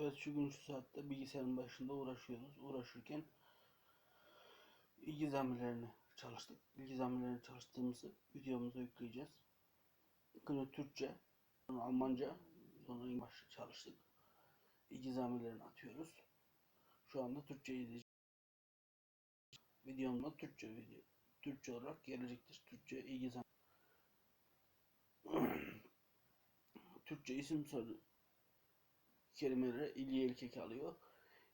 Evet şu gün şu saatte bilgisayarın başında uğraşıyoruz. Uğraşırken ilgi zamirlerini çalıştık. İlgi zamirlerini çalıştığımızı videomuza yükleyeceğiz. Günü Türkçe, sonra Almanca, sonra İngilizce çalıştık. İlgi zamirlerini atıyoruz. Şu anda Türkçe izleyeceğiz. Videomda Türkçe video. Türkçe olarak gelecektir. Türkçe ilgi zamir. Türkçe isim soru kelimeleri ilgi erkek alıyor.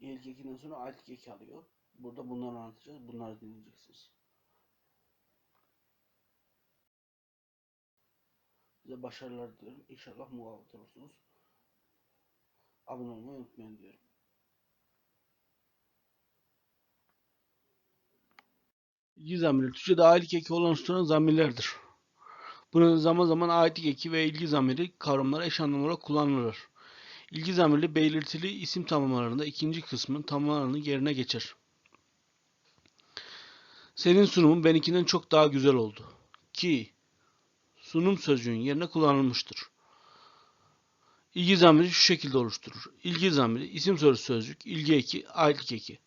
Ekinden sonra alt alıyor. Burada bunları anlatacağız. Bunları dinleyeceksiniz. Size başarılar diliyorum. İnşallah muvaffak olursunuz. Abone olmayı unutmayın diyorum. İlgi zamirleri Türkçe'de aitlik eki oluşturan zamirlerdir. Bunun zaman zaman aitlik eki ve ilgi zamiri kavramları eş anlamlı olarak kullanılır. İlgi zamirli belirtili isim tamlamalarında ikinci kısmın tamlamalarının yerine geçer. Senin sunumun benimkinden çok daha güzel oldu. Ki sunum sözcüğün yerine kullanılmıştır. İlgi zamiri şu şekilde oluşturur. İlgi zamiri isim soru sözcük, ilgi eki, aitlik eki.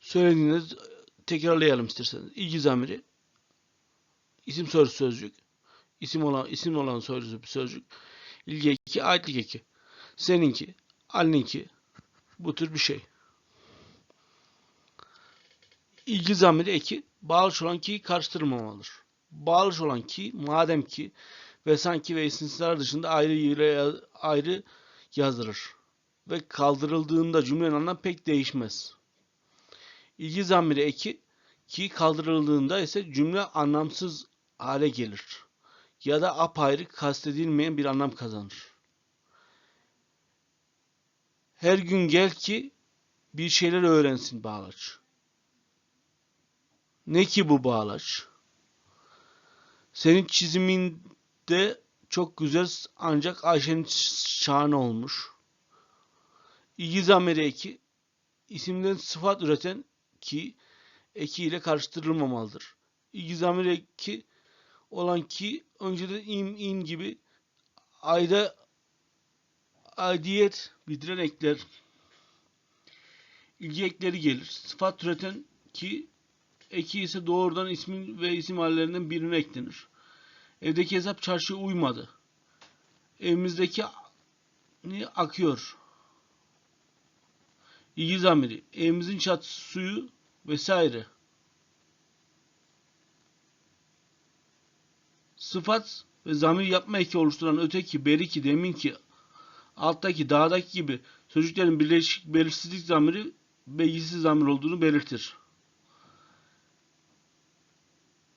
Söylediğiniz tekrarlayalım isterseniz. İlgi zamiri isim soru sözcük, isim olan isim olan sözcük, sözcük ilgi eki, aitlik eki. Seninki, Ali'ninki bu tür bir şey. İlgi zamiri eki bağlaç olan ki karıştırmamalıdır. Bağlaç olan ki madem ki ve sanki ve isimsizler dışında ayrı yere ayrı yazılır ve kaldırıldığında cümlenin anlamı pek değişmez. İlgi zamiri eki ki kaldırıldığında ise cümle anlamsız hale gelir ya da apayrı kastedilmeyen bir anlam kazanır. Her gün gel ki bir şeyler öğrensin bağlaç. Ne ki bu bağlaç? Senin çiziminde çok güzel ancak Ayşe'nin şahane olmuş. İlgi zamiri eki isimden sıfat üreten ki eki ile karıştırılmamalıdır. İlgi zamiri eki olan ki önceden im, in gibi ayda aidiyet bildiren ekler ilgi ekleri gelir. Sıfat türeten ki eki ise doğrudan ismin ve isim hallerinden birine eklenir. Evdeki hesap çarşıya uymadı. Evimizdeki ni akıyor. İlgi zamiri. Evimizin çatısı suyu vesaire. Sıfat ve zamir yapma eki oluşturan öteki, beriki, deminki, alttaki, dağdaki gibi sözcüklerin birleşik belirsizlik zamiri belgisiz zamir olduğunu belirtir.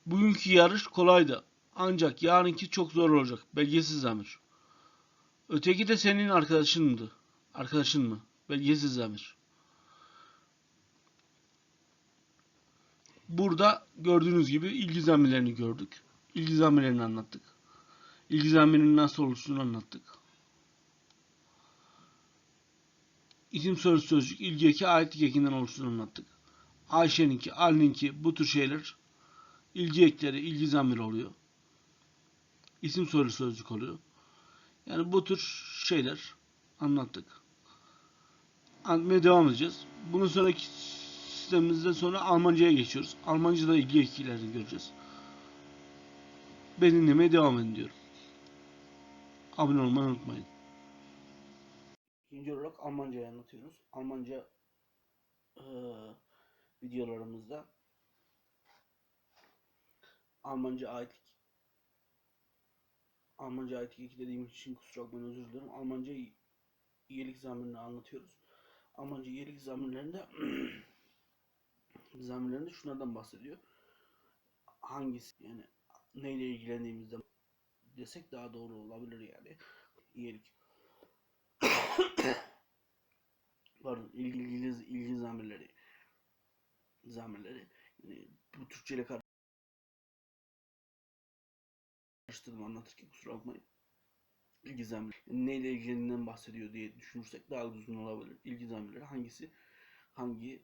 Bugünkü yarış kolaydı. Ancak yarınki çok zor olacak. Belgesiz zamir. Öteki de senin arkadaşındı. Arkadaşın mı? Belgesiz zamir. Burada gördüğünüz gibi ilgi zamirlerini gördük. İlgi zamirlerini anlattık. İlgi zamirinin nasıl oluştuğunu anlattık. İsim soru sözcük ilgi eki aitlik ekinden oluştuğunu anlattık. Ayşe'ninki, Ali'ninki bu tür şeyler ilgi ekleri, ilgi zamiri oluyor. İsim soru sözcük oluyor. Yani bu tür şeyler anlattık. Anlatmaya devam edeceğiz. Bunun sonraki sistemimizden sonra Almanca'ya geçiyoruz. Almanca'da ilgi ekilerini göreceğiz. Beni dinlemeye devam edin diyorum. Abone olmayı unutmayın. İkinci olarak Almanca'yı anlatıyoruz. Almanca eee, videolarımızda Almanca aitlik Almanca aitlik iki dediğim için kusura bakmayın özür dilerim. Almanca iyilik zamirini anlatıyoruz. Almanca iyilik zamirlerinde zamirlerinde şunlardan bahsediyor. Hangisi yani neyle ilgilendiğimizde desek daha doğru olabilir yani. İyilik. Pardon, ilgi, ilgi, ilgi zamirleri. Zamirleri. Yani bu Türkçe ile karıştırdım anlatırken kusura bakmayın. İlgi zamirleri. Neyle ilgilendiğinden bahsediyor diye düşünürsek daha düzgün olabilir. İlgi zamirleri hangisi hangi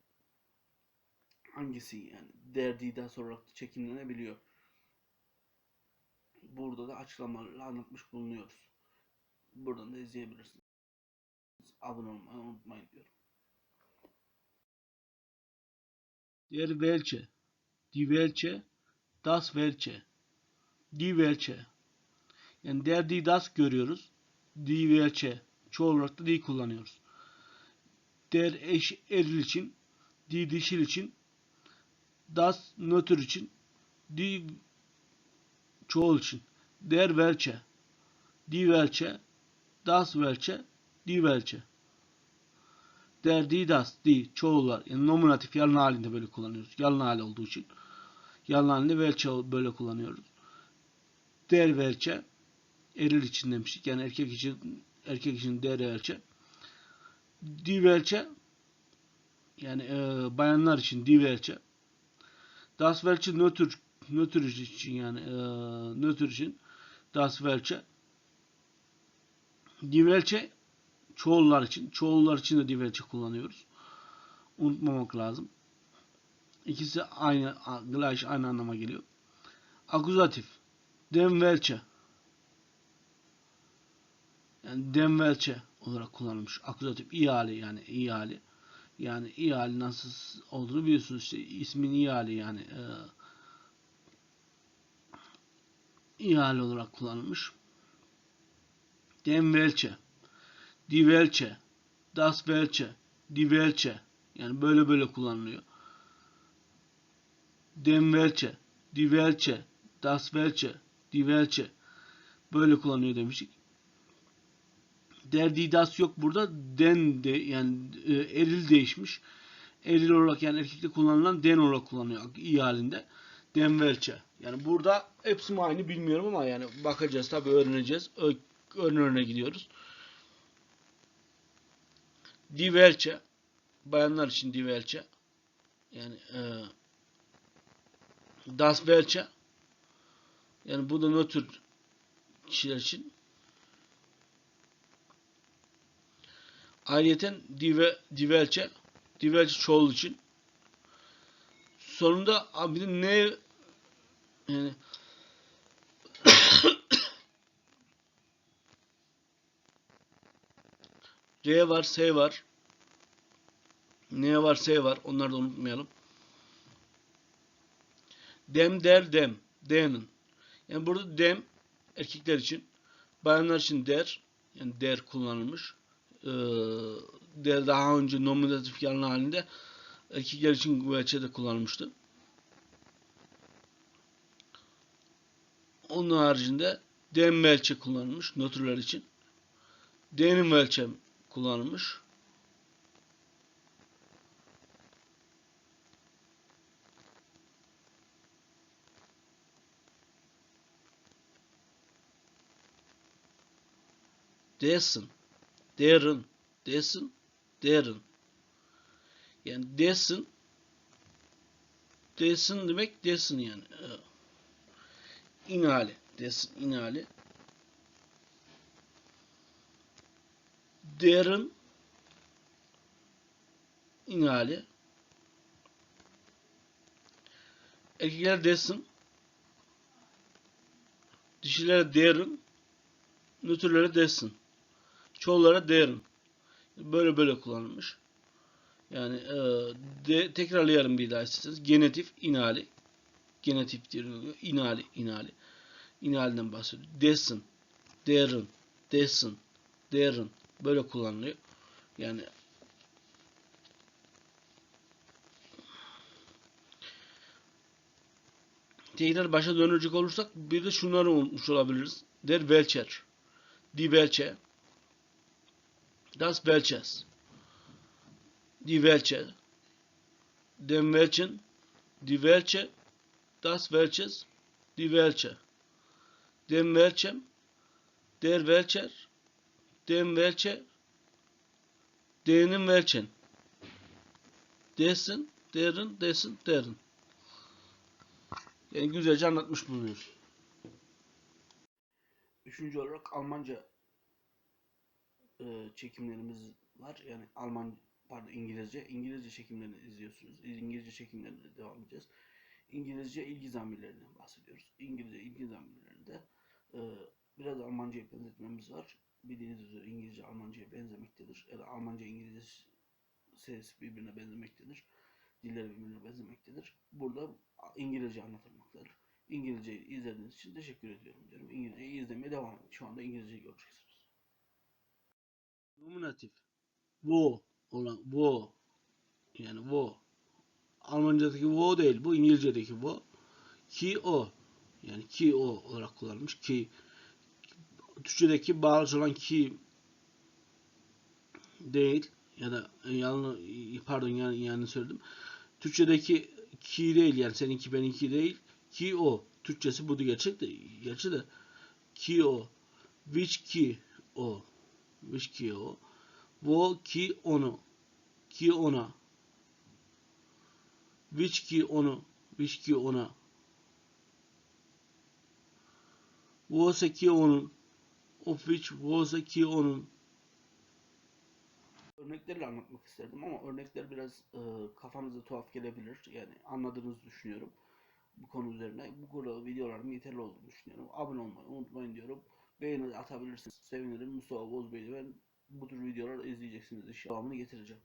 hangisi yani derdiden sonra çekinlenebiliyor. Burada da açıklamalarla anlatmış bulunuyoruz. buradan da izleyebilirsiniz. Abone olmayı unutmayın diyorum. Der welche, die welche, das welche, die welche. Yani der, die, das görüyoruz. Die welche. Çoğul olarak da die kullanıyoruz. Der eş eril için, die dişil için, das nötr için, die çoğul için. Der welche, die welche, das welche, die welche. Der, die, das, die çoğullar. Yani nominatif yalın halinde böyle kullanıyoruz. Yalın hali olduğu için. Yalın halinde welche böyle kullanıyoruz. Der welche eril için demiştik. Yani erkek için erkek için der welche. Die welche yani e, bayanlar için die welche. Das welche nötr nötr için yani e, nötr için das welche. Die welche çoğullar için. Çoğullar için de die welche kullanıyoruz. Unutmamak lazım. İkisi aynı gleich aynı anlama geliyor. Akuzatif. Dem welche. Yani dem welche olarak kullanılmış. Akuzatif iyi hali yani iyi hali. Yani iyi hali nasıl olduğunu biliyorsunuz işte ismin iyi hali yani e, iyi hali olarak kullanılmış. Dem welche. Die welche. Yani böyle böyle kullanılıyor. Dem welche. Die welche. Böyle kullanıyor demiştik. Der, die, das yok burada. Den de yani e, eril değişmiş. Eril olarak yani erkekte kullanılan den olarak kullanıyor iyi halinde. Den. Yani burada hepsi mi aynı bilmiyorum ama yani bakacağız tabii öğreneceğiz. Ö ön gidiyoruz. Welche. Bayanlar için welche. Yani e, das welche. Yani bu da nötr kişiler için. Ayrıyeten dive, divelçe, divelçe çoğul için. Sonunda abi ne yani R var, S var. N var, S var. Onları da unutmayalım. Dem der dem. D'nin. Yani burada dem erkekler için. Bayanlar için der. Yani der kullanılmış. Ee, der daha önce nominatif yalın halinde erkekler için güveçe kullanılmıştı. Onun haricinde dem velçe kullanılmış nötrler için. Denin velçe kullanılmış. Desin, derin, desin, derin. Yani desin, desin demek desin yani. İnhali, desin, inhali. Derin, inhali. Erkekler desin, dişiler derin, nötrlere desin. Çoğullara derin. Böyle böyle kullanılmış. Yani e, de, tekrarlayalım bir daha isterseniz. Genetif, inhali. Genetif diyor. İnhali, inhali. İnhaliden bahsediyor. Desin, derin, desin, derin. Böyle kullanılıyor. Yani tekrar başa dönecek olursak bir de şunları unutmuş olabiliriz. Der Welcher. Die Welche. Das Welches. Die Welche. Dem Welchen. Die Welche. Das Welches. Die Welche. Dem Welchem. Der Welcher. Dem Welche. Denin Welchen. Desin, derin, desin, derin. Yani güzelce anlatmış bulunuyoruz. Üçüncü olarak Almanca e, çekimlerimiz var. Yani Alman pardon İngilizce. İngilizce çekimlerini izliyorsunuz. İngilizce çekimlerine devam edeceğiz. İngilizce ilgi zamirlerinden bahsediyoruz. İngilizce ilgi zamirlerinde e, biraz Almanca'ya benzetmemiz var. bildiğiniz üzere İngilizce Almanca'ya benzemektedir. Ya da Almanca İngilizce ses birbirine benzemektedir. Diller birbirine benzemektedir. Burada İngilizce anlatılmaktadır. İngilizceyi izlediğiniz için teşekkür ediyorum diyorum. İngilizceyi izlemeye devam edin. Şu anda İngilizceyi göreceksiniz. Nominatif. Wo olan wo yani wo Almancadaki wo değil bu İngilizce'deki wo ki o yani ki o olarak kullanılmış ki Türkçedeki bağlı olan ki değil ya da yanlış pardon yani, yani söyledim. Türkçedeki ki değil yani seninki benimki değil ki o. Türkçesi bu gerçek de gerçi de ki o. Which ki o. Which ki o. Wo ki onu. Ki ona. Which ki onu. Which ki ona. Ki onun. Of which ki onun. Örneklerle anlatmak isterdim ama örnekler biraz e, kafanıza tuhaf gelebilir. Yani anladığınızı düşünüyorum bu konu üzerine. Bu konu videolarım yeterli olduğunu düşünüyorum. Abone olmayı unutmayın diyorum. Beğeni atabilirsiniz. Sevinirim. Mustafa Bozbey'le ben bu tür videolar izleyeceksiniz. İnşallah devamını getireceğim.